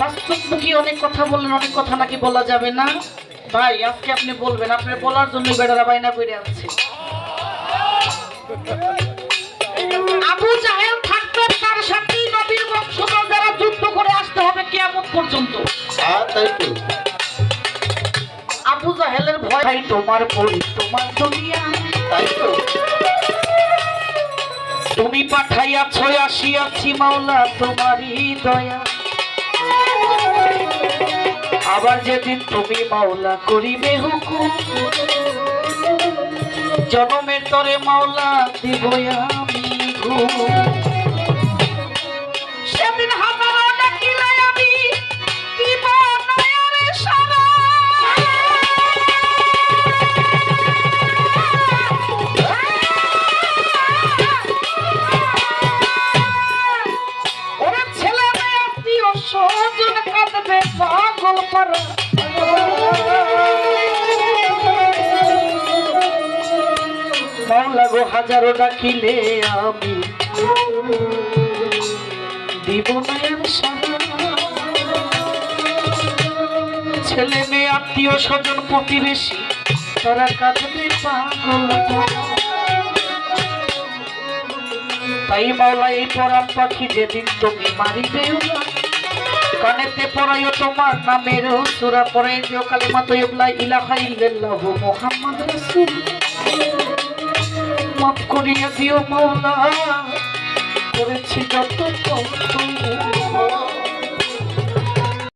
বাস্তবমুখী অনেক কথা বললেন, অনেক কথা নাকি বলা যাবে না। ভাই, আজকে আপনি বলবেন, আপনার বলার জন্য বেড়ারা বাইনা করে আনছে। আবু জাহেল থাকতো তার সাথে নবীর যারা যুদ্ধ করে আসতে হবে কেয়ামত পর্যন্ত। হ্যাঁ, আবু ভয় ভাই তোমার পরি তোমার তুমি পাঠাইয়াছ, আসিয়াছি মাওলা, তোমারই দয়া। আবার যেদিন তুমি মাওলা করিবে হুকুম, জনমের তরে মাওলা দিব আমি ঘুম। স্বজন কাঁদবে পাগল পারা। মাওলা গো হাজারো ডাকিলে আমি। দিব ছেলে মেয়ে, আত্মীয় স্বজন, প্রতিবেশী, তারা কাঁদবে পাগল তাই মাওলা এই পরাম পাখি যেদিন তুমি মারিবে। কানেতে পড়াইও তোমার নামের সুরা পড়ে দিও কালিমা তৈবলা ইলাহা ইল্লাল্লাহু মুহাম্মদ রাসূল মাফ করিয়া দিও মাওলা করেছি যত কষ্ট